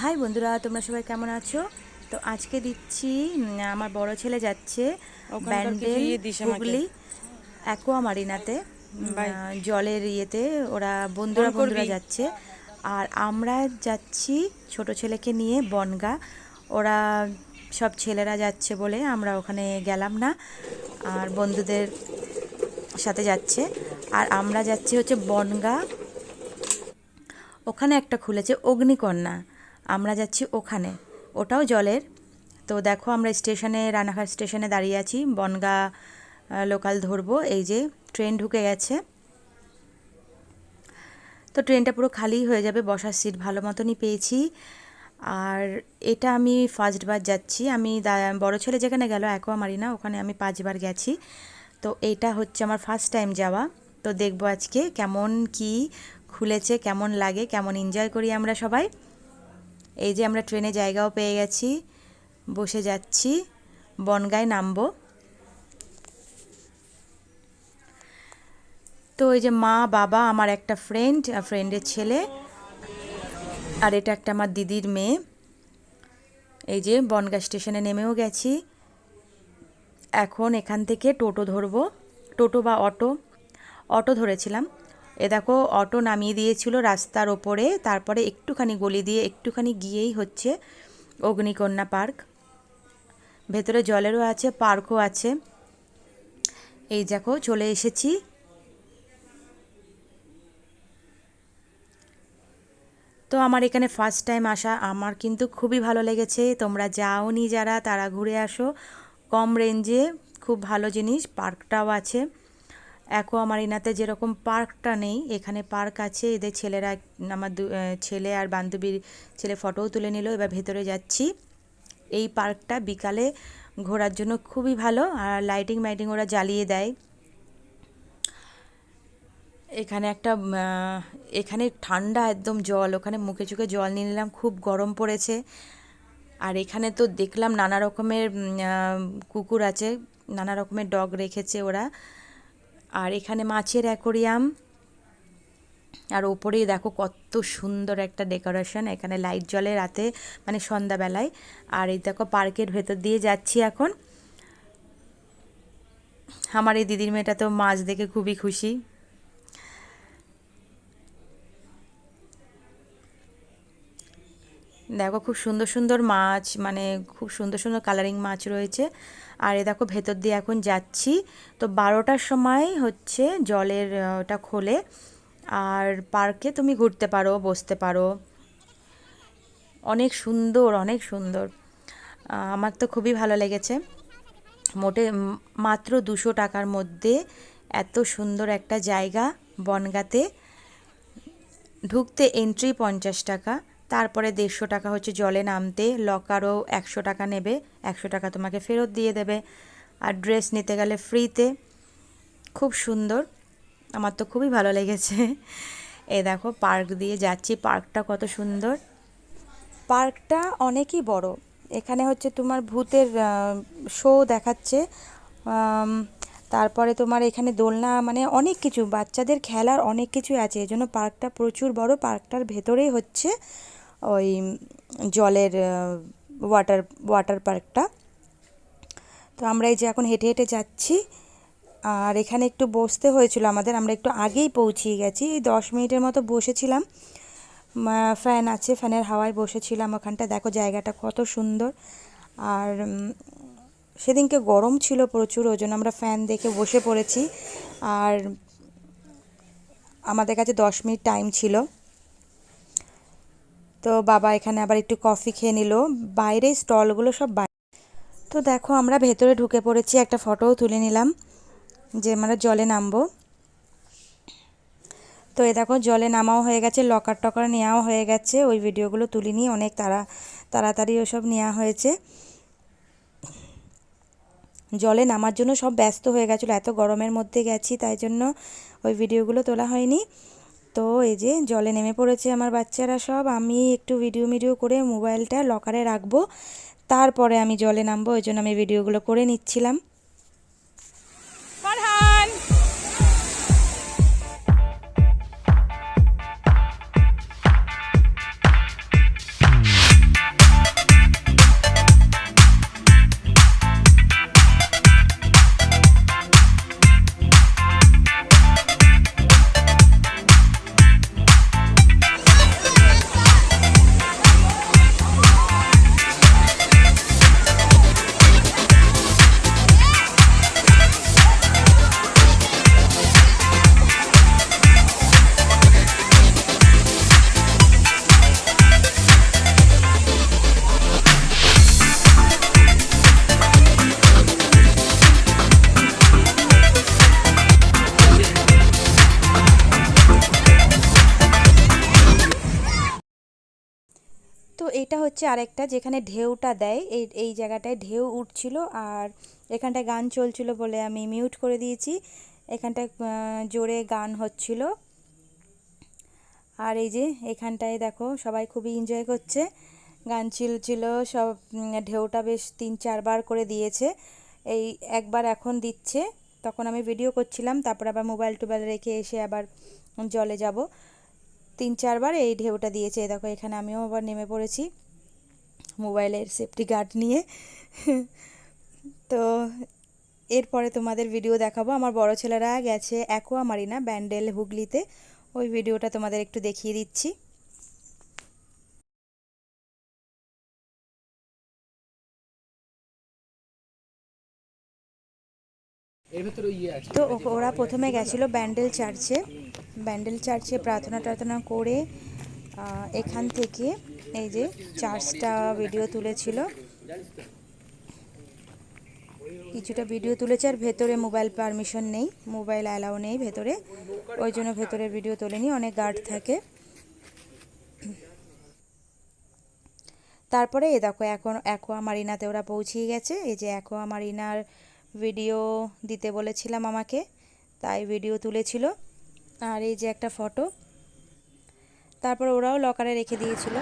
High বন্ধুরা তোমরা সবাই কেমন আছো? তো আজকে দিচ্ছি আমার বড় ছেলে যাচ্ছে ব্যান্ডেল ইয়ে। হুগলি অ্যাকোয়া মারিনাতে জলের ইয়েতে ওরা বন্ধুরা বন্ধুরা যাচ্ছে। আর আমরা যাচ্ছি ছোট ছেলেকে নিয়ে বনগা। ওরা সব ছেলেরা যাচ্ছে বলে আমরা ওখানে গেলাম না আর বন্ধুদের সাথে যাচ্ছে। আর আমরা যাচ্ছি হচ্ছে বনগা। ওখানে একটা খুলেছে অগ্নিকন্যা। আমরা যাচ্ছি ওখানে। ওটাও জলের। তো দেখো আমরা স্টেশনে, রানাঘাট স্টেশনে দাঁড়িয়ে আছি। বনগা লোকাল ধরবো। এই যে ট্রেন ঢুকে গেছে। তো ট্রেনটা পুরো খালি হয়ে যাবে, বসার সিট ভালো মতনই পেয়েছি। আর এটা আমি ফার্স্টবার যাচ্ছি। আমি বড় ছেলে যেখানে গেল অ্যাকোয়া মারিনা ওখানে আমি পাঁচবার গেছি। তো এটা হচ্ছে আমার ফার্স্ট টাইম যাওয়া। তো দেখব আজকে কেমন কি খুলেছে, কেমন লাগে, কেমন এনজয় করি আমরা সবাই। এই যে আমরা ট্রেনে জায়গাও পেয়ে গেছি। বসে যাচ্ছি। বনগায় নামবো। তো এই যে মা, বাবা, আমার একটা ফ্রেন্ড ফ্রেন্ডের ছেলে আর এটা একটা আমার দিদির মেয়ে। এই যে বনগা স্টেশনে নেমেও গেছি। এখন এখান থেকে টোটো ধরবো। টোটো বা অটো। অটো ধরেছিলাম। এ দেখো, অটো নামিয়ে দিয়েছিল রাস্তার ওপরে, তারপরে একটুখানি গলি দিয়ে একটুখানি গিয়েই হচ্ছে অগ্নিকন্যা পার্ক। ভেতরে জলেরও আছে, পার্কও আছে। এই দেখো, চলে এসেছি। তো আমার এখানে ফার্স্ট টাইম আসা, আমার কিন্তু খুবই ভালো লেগেছে। তোমরা যাওনি যারা, তারা ঘুরে আসো। কম রেঞ্জে খুব ভালো জিনিস, পার্কটাও আছে। অ্যাকোয়া মারিনাতে যেরকম পার্কটা নেই, এখানে পার্ক আছে। এদের ছেলেরা, আমার ছেলে আর বান্ধবীর ছেলে ফটোও তুলে নিল। এবার ভেতরে যাচ্ছি। এই পার্কটা বিকালে ঘোরার জন্য খুবই ভালো আর লাইটিং মাইটিং ওরা জ্বালিয়ে দেয়। এখানে একটা এখানে ঠান্ডা একদম জল, ওখানে মুখে চোখে জল নিয়ে নিলাম, খুব গরম পড়েছে। আর এখানে তো দেখলাম নানা রকমের কুকুর আছে, নানা রকমের ডগ রেখেছে ওরা। আর এখানে মাছের অ্যাকোরিয়াম। আর ওপরেই দেখো কত সুন্দর একটা ডেকোরেশন, এখানে লাইট জলে রাতে মানে সন্ধ্যাবেলায়। আর এই দেখো পার্কের ভেতর দিয়ে যাচ্ছি এখন। আমার এই দিদির মেয়েটা তো মাছ দেখে খুবই খুশি। দেখো খুব সুন্দর সুন্দর মাছ মানে খুব সুন্দর সুন্দর কালারিং মাছ রয়েছে। আর এ দেখো ভেতর দিয়ে এখন যাচ্ছি। তো বারোটার সময় হচ্ছে জলের ওটা খোলে। আর পার্কে তুমি ঘুরতে পারো, বসতে পারো। অনেক সুন্দর অনেক সুন্দর। আমার তো খুবই ভালো লেগেছে। মোটে মাত্র দুশো টাকার মধ্যে এত সুন্দর একটা জায়গা বনগাতে। ঢুকতে এন্ট্রি পঞ্চাশ টাকা। তারপরে দেড়শো টাকা হচ্ছে জলে নামতে, লকারও একশো টাকা নেবে, একশো টাকা তোমাকে ফেরত দিয়ে দেবে। আর ড্রেস নিতে গেলে ফ্রিতে, খুব সুন্দর, আমার তো খুবই ভালো লেগেছে। এ দেখো, পার্ক দিয়ে যাচ্ছি, পার্কটা কত সুন্দর। পার্কটা অনেকই বড়, এখানে হচ্ছে তোমার ভূতের শো দেখাচ্ছে। তারপরে তোমার এখানে দোলনা মানে অনেক কিছু, বাচ্চাদের খেলার অনেক কিছু আছে এই জন্য পার্কটা প্রচুর বড়, পার্কটার ভেতরেই হচ্ছে। ওই জলের ওয়াটার ওয়াটার পার্কটা তো আমরা এই যে এখন হেঁটে হেঁটে যাচ্ছি। আর এখানে একটু বসতে হয়েছিল আমাদের। আমরা একটু আগেই পৌঁছিয়ে গেছি। এই দশ মিনিটের মতো বসেছিলাম। ফ্যান আছে ফ্যানের হাওয়ায় বসেছিলাম ওখানটা। দেখো জায়গাটা কত সুন্দর। আর সেদিনকে গরম ছিল প্রচুর ওজন আমরা ফ্যান দেখে বসে পড়েছি। আর আমাদের কাছে দশ মিনিট টাইম ছিল। তো বাবা এখানে আবার একটু কফি খেয়ে নিল। বাইরে স্টলগুলো সব বাইরে তো দেখো, আমরা ভেতরে ঢুকে পড়েছি, একটা ফটোও তুলে নিলাম, যে আমরা জলে নামবো। তো এ দেখো, জলে নামাও হয়ে গেছে লকার টকার নেওয়াও হয়ে গেছে, ওই ভিডিওগুলো তুলি তুলিনি অনেক তাড়া তাড়াতাড়ি ওসব নেওয়া হয়েছে। জলে নামার জন্য সব ব্যস্ত হয়ে গেছিল, এত গরমের মধ্যে গেছি, তাই জন্য ওই ভিডিওগুলো তোলা হয়নি। তো এই যে জলে নেমে পড়েছে আমার বাচ্চারা সব, আমি একটু ভিডিও মিডিও করে মোবাইলটা লকারে রাখব। তারপরে আমি জলে নামবো, ওই জন্য আমি ভিডিওগুলো করে নিচ্ছিলাম। আরেকটা যেখানে ঢেউটা দেয়, এই এই জায়গাটায় ঢেউ উঠছিল আর এখানটায় গান চলছিল বলে আমি মিউট করে দিয়েছি। এখানটায় জোরে গান হচ্ছিল। আর এই যে এখানটায় দেখো সবাই খুবই এনজয় করছে। গান ছিল সব ঢেউটা বেশ তিন, চারবার করে দিয়েছে। এই একবার এখন দিচ্ছে। তখন আমি ভিডিও করছিলাম, তারপর আবার মোবাইল টোবাইল রেখে এসে আবার জলে যাব। তিন, চারবার এই ঢেউটা দিয়েছে। দেখো এখানে আমিও আবার নেমে পড়েছি। মোবাইলের সেফটি গার্ড নিয়ে। তো এরপরে তোমাদের ভিডিও দেখাবো। আমার বড় ছেলেরা গেছে অ্যাকোয়া মারিনা ব্যান্ডেল হুগলিতে। ওই ভিডিওটা তোমাদের একটু দেখিয়ে দিচ্ছি। ইয়ে তো ওরা প্রথমে গেছিল ব্যান্ডেল চার্চে। ব্যান্ডেল চার্চে প্রার্থনা টার্থনা করে এখান থেকে এই যে চার্জটা ভিডিও তুলেছিল। কিছুটা ভিডিও তুলেছে আর ভেতরে মোবাইল পারমিশন নেই মোবাইল অ্যালাউ নেই ভেতরে। ওই জন্য ভেতরের ভিডিও তোলেনি, অনেক গার্ড থাকে। তারপরে এ দেখো, এখন অ্যাকোয়া মারিনাতে ওরা পৌঁছিয়ে গেছে। এই যে অ্যাকোয়া মারিনার ভিডিও দিতে বলেছিলাম আমাকে, তাই ভিডিও তুলেছিল। আর এই যে একটা ফটো তারপর ওরাও লকারে রেখে দিয়েছিল।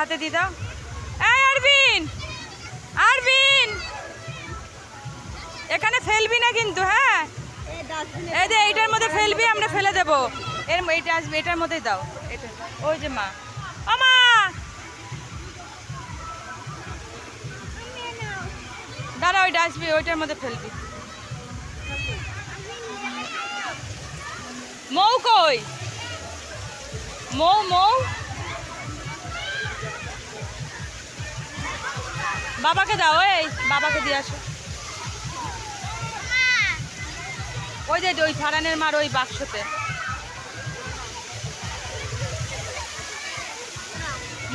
হাতে দিয়ে দাও। আরবিন আরবিন। এখানে ফেলবি না কিন্তু হ্যাঁ? এই যে এইটার মধ্যে ফেলবি, আমরা ফেলে দেবো। এর এইটা আসবে, এটার মধ্যেই দাও, এটা। ওই যে মা! দাঁড়া, ওইটা আসবি, ওইটার মধ্যে ফেলবি। মৌ কই? মৌ মৌ? বাবাকে দাও, এই, বাবাকে দিয়ে আসো। ওই যে, ওই ফারানের মার ওই বাক্সতে।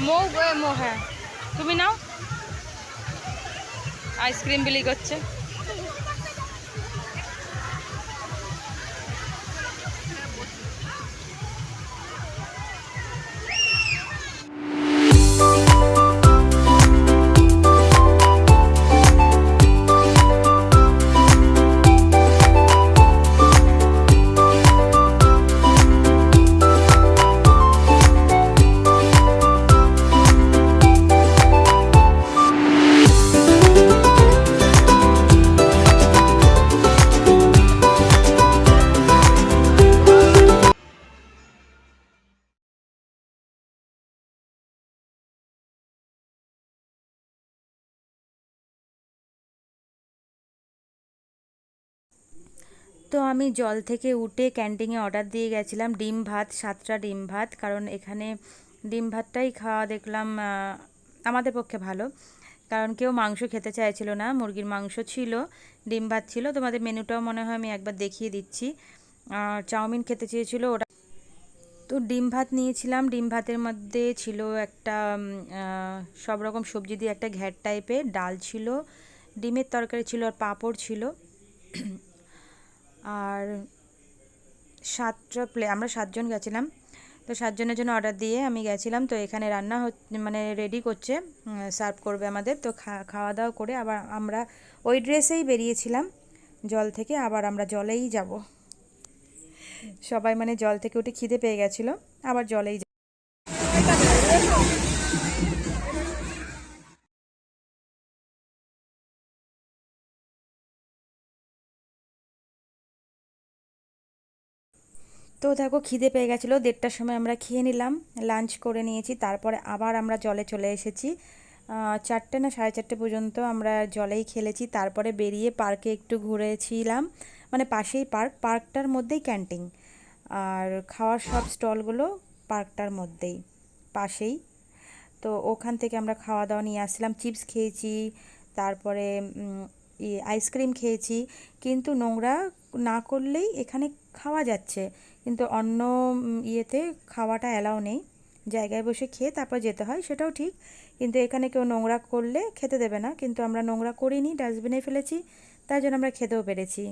মৌ মৌ হ্যাঁ। তুমি নাও। আইসক্রিম বিলি করছে। তো আমি জল থেকে উঠে ক্যান্টিনে অর্ডার দিয়ে গেছিলাম ডিম ভাত, সাতটা ডিম ভাত। কারণ এখানে ডিম ভাতটাই খাওয়া দেখলাম আমাদের পক্ষে ভালো। কারণ কেউ মাংস খেতে চাইছিল না, মুরগির মাংস ছিল, ডিম ভাত ছিল। তোমাদের মেনুটাও মনে হয় আমি একবার দেখিয়ে দিচ্ছি। আর চাউমিন খেতে চেয়েছিল ওটা তো ডিম ভাত নিয়েছিলাম। ডিম ভাতের মধ্যে ছিল একটা সব রকম সবজি দিয়ে একটা ঘ্যাট টাইপের ডাল ছিল, ডিমের তরকারি ছিল আর পাঁপড় ছিল। আর সাতটা প্লে আমরা সাতজন গেছিলাম। তো সাতজনের জন্য অর্ডার দিয়ে আমি গেছিলাম। তো এখানে রান্না মানে রেডি করছে সার্ভ করবে আমাদের। তো খাওয়া দাওয়া করে আবার আমরা ওই ড্রেসেই বেরিয়েছিলাম। জল থেকে আবার আমরা জলেই যাব। সবাই মানে জল থেকে উঠে খিদে পেয়ে গেছিল। আবার জলেই তো দেখো খিদে পেয়ে গেছিল। দেড়টার সময় আমরা খেয়ে নিলাম লাঞ্চ করে নিয়েছি, তারপরে আবার আমরা জলে চলে এসেছি। চারটে না সাড়ে চারটে পর্যন্ত আমরা জলেই খেলেছি। তারপরে বেরিয়ে পার্কে একটু ঘুরেছিলাম মানে পাশেই পার্ক, পার্কটার মধ্যেই ক্যান্টিন। আর খাওয়ার সব স্টলগুলো পার্কটার মধ্যেই, পাশেই। তো ওখান থেকে আমরা খাওয়া দাওয়া নিয়ে আসছিলাম, চিপস খেয়েছি, তারপরে আইসক্রিম খেয়েছি। কিন্তু নোংরা না করলেই এখানে খাওয়া যাচ্ছে। কিন্তু অন্য ইয়েতে খাওয়াটা অ্যালাউ নেই। জায়গায় বসে খেয়ে তারপর যেতে হয়, সেটাও ঠিক। কিন্তু এখানে কেউ নোংরা করলে খেতে দেবে না। কিন্তু আমরা নোংরা করিনি, ডাস্টবিনে ফেলেছি, তাই জন্য আমরা খেতেও পেরেছি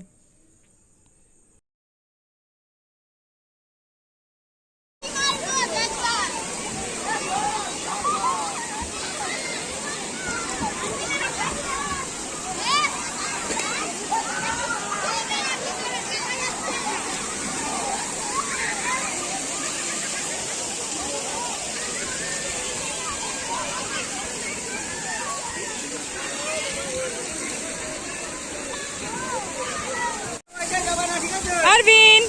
আরবিন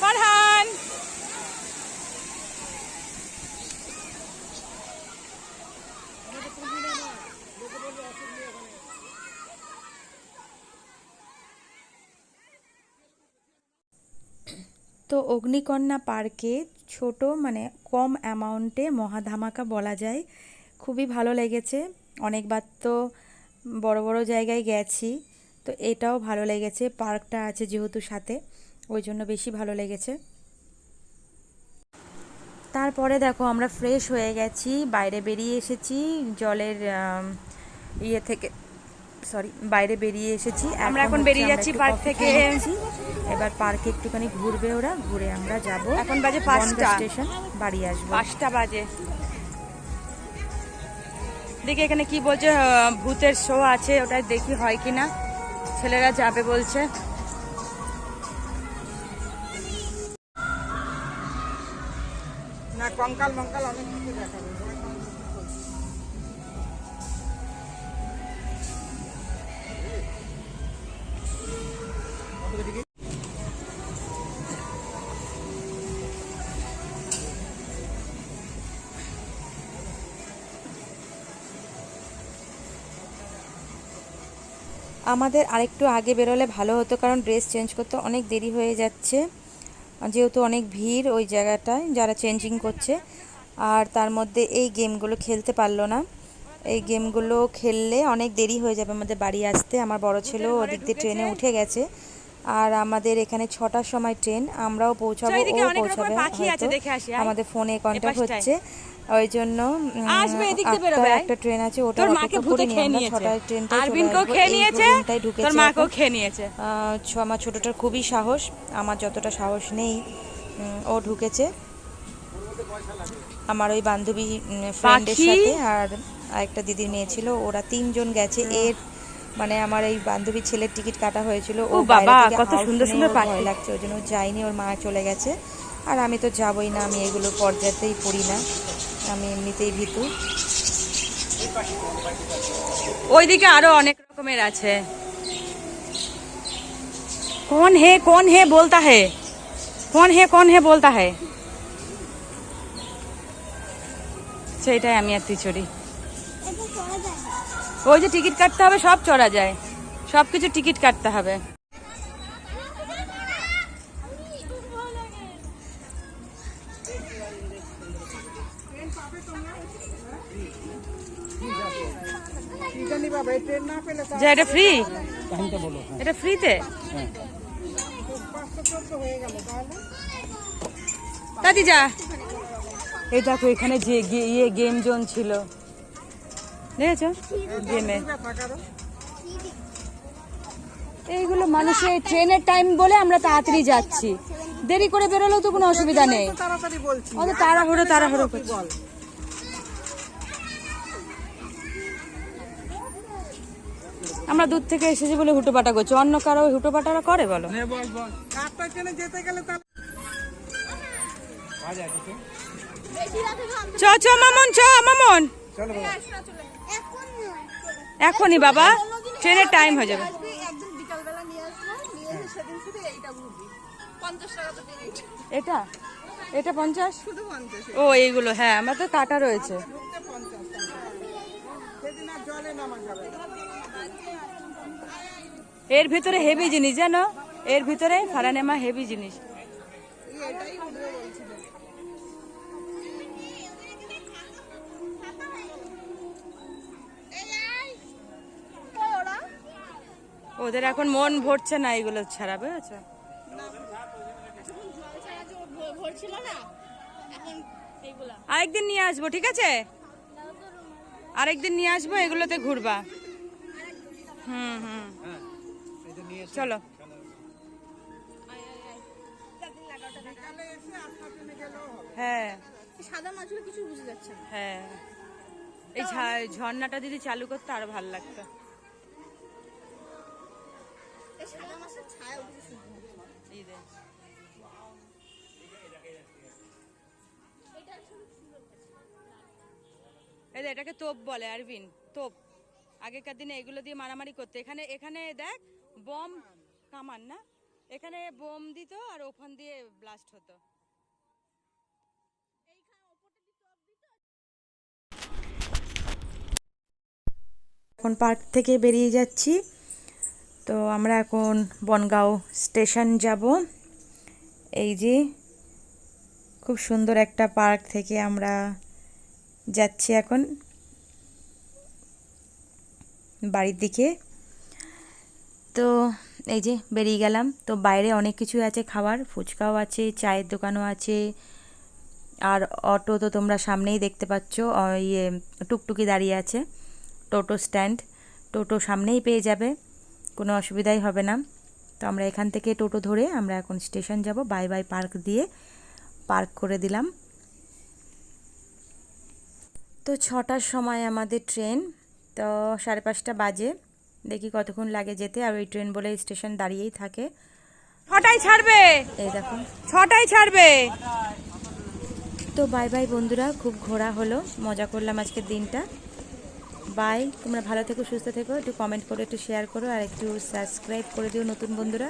ফারহান তো অগ্নিকন্যা পার্কে ছোট মানে কম অ্যামাউন্টে মহাধামাকা বলা যায়। খুবই ভালো লেগেছে। অনেকবার তো বড় বড় জায়গায় গেছি, তো এটাও ভালো লেগেছে। পার্কটা আছে যেহেতু সাথে, ওই জন্য বেশি ভালো লেগেছে। তারপরে দেখো, আমরা ফ্রেশ হয়ে গেছি, বাইরে বেরিয়ে এসেছি, জলের ইয়ে থেকে সরি বাইরে বেরিয়ে এসেছি। আমরা এখন বেরিয়ে যাচ্ছি পার্ক থেকে। এবার পার্কে একটুখানি ঘুরবে ওরা ঘুরে আমরা যাব। এখন বাজে পাঁচটা। স্টেশন বাড়ি আসব। পাঁচটা বাজে। দেখি এখানে কি বলছে ভূতের শো আছে ওটা দেখি হয় কি না ছেলেরা যাবে বলছে। না কঙ্কাল মঙ্কাল অনেক কিছু দেখাবে। আমাদের আরেকটু আগে বেরোলে ভালো হতো, কারণ ড্রেস চেঞ্জ করতে অনেক দেরি হয়ে যাচ্ছে। যেহেতু অনেক ভিড় ওই জায়গাটায়, যারা চেঞ্জিং করছে। আর তার মধ্যে এই গেমগুলো খেলতে পারল না। এই গেমগুলো খেললে অনেক দেরি হয়ে যাবে আমাদের বাড়ি আসতে। আমার বড় ছেলেও ওদিক দিয়ে ট্রেনে উঠে গেছে। আর আমাদের এখানে ছটার সময় ট্রেন আমরাও পৌঁছাবো ও পৌঁছাবে। আমাদের ফোনে কন্ট্যাক্ট হচ্ছে ওই জন্য একটা- ট্রেন আছে ওটা তোর মাকে ভূতে খেয়ে নিয়েছে। ছটায় আরবিনকেও খেয়ে নিয়েছে তোর মাকেও খেয়ে নিয়েছে। আমার ছোটটার খুবই সাহস আমার যতটা সাহস নেই ও ঢুকেছে। আমার ওই বান্ধবী ফ্রেন্ডের সাথে আর একটা দিদির মেয়ে ছিল ওরা তিনজন গেছে এর মানে আমার এই বান্ধবীর ছেলের টিকিট কাটা হয়েছিল। ও বাবা, কত সুন্দর সুন্দর পাখি। লাগছে ওই জন্য যাইনি ওর মা চলে গেছে। আর আমি তো যাবই না আমি এগুলো পর্যাতেই পড়ি না। আমি এমনিতেই ভীতু। ওইদিকে আরও অনেক রকমের আছে। কোন হে কোন হে বলতা হে? কোন হে কোন হে বলতা হে? সেইটাই আমি আর তুই চড়ি। ওই যে টিকিট কাটতে হবে, সব চড়া যায়। সব কিছু টিকিট কাটতে হবে। ফ্রি এটা ফ্রিতে দাদি যা। এই দেখো, এখানে যে ইয়ে গেম জোন ছিল। দেখেছ? এইগুলো মানুষের ট্রেনের টাইম বলে আমরা তাড়াতাড়ি যাচ্ছি। দেরি করে বেরোলেও তো কোনো অসুবিধা নেই। অত তাড়াহুড়ো তাড়াহুড়ো করছি। বল। আমরা দূর থেকে এসেছি বলে হুটোপাটা করছি। অন্য কারও ওই হুটোপাটারা করে বলো? যেতে গেলে? চ চ মামন চ মামন। চলো এখনই বাবা, ট্রেনের টাইম হয়ে যাবে। এটা? এটা পঞ্চাশ? ও, এইগুলো হ্যাঁ আমার তো কাটা রয়েছে। এর ভিতরে হেভি জিনিস, জানো? এর ভিতরে ফারানেমা হেভি জিনিস। ওদের এখন মন ভরছে না এগুলো ছাড়া, বুঝেছ? আরেকদিন নিয়ে আসব, ঠিক আছে? আরেকদিন নিয়ে আসব, এগুলোতে ঘুরবা। হুম হুম। চলো। হ্যাঁ। সাদা হ্যাঁ। এই ঝর্ণাটা যদি চালু করতে আরও ভালো লাগতো। সাদা মাছের ছায়া উঠে শুধু। এই যে। এই যে এটাকে তোপ বলে আরবিন তোপ। আগেকার দিনে এগুলো দিয়ে মারামারি করতো। এখানে এখানে দেখ বম কামান না? এখানে বোম দিত আর ওখান দিয়ে ব্লাস্ট হতো। এখন পার্ক থেকে বেরিয়ে যাচ্ছি। তো আমরা এখন বনগাঁও স্টেশন যাব। এই যে খুব সুন্দর একটা পার্ক থেকে আমরা যাচ্ছি এখন বাড়ির দিকে। তো এই যে বেরিয়ে গেলাম। তো বাইরে অনেক কিছু আছে, খাবার, ফুচকাও আছে, চায়ের দোকানও আছে। আর অটো তো তোমরা সামনেই দেখতে পাচ্ছ ইয়ে টুকটুকি দাঁড়িয়ে আছে, টোটো স্ট্যান্ড। টোটো সামনেই পেয়ে যাবে। কোনো অসুবিধাই হবে না। তো আমরা এখান থেকে টোটো ধরে আমরা এখন স্টেশন যাব। বাই বাই পার্ক দিয়ে পার্ক করে দিলাম। তো ছটার সময় আমাদের ট্রেন। তো সাড়ে পাঁচটা বাজে। দেখি কতক্ষণ লাগে যেতে। আর ওই ট্রেন বলে স্টেশন দাঁড়িয়েই থাকে। ছটায় ছাড়বে? এই দেখো। ছটায় ছাড়বে? তো বাই বাই বন্ধুরা খুব ঘোরা হলো। মজা করলাম আজকের দিনটা। বাই তোমরা ভালো থেকো, সুস্থ থেকো, একটু কমেন্ট করো, একটু শেয়ার করো, আর একটু সাবস্ক্রাইব করে দিও নতুন বন্ধুরা।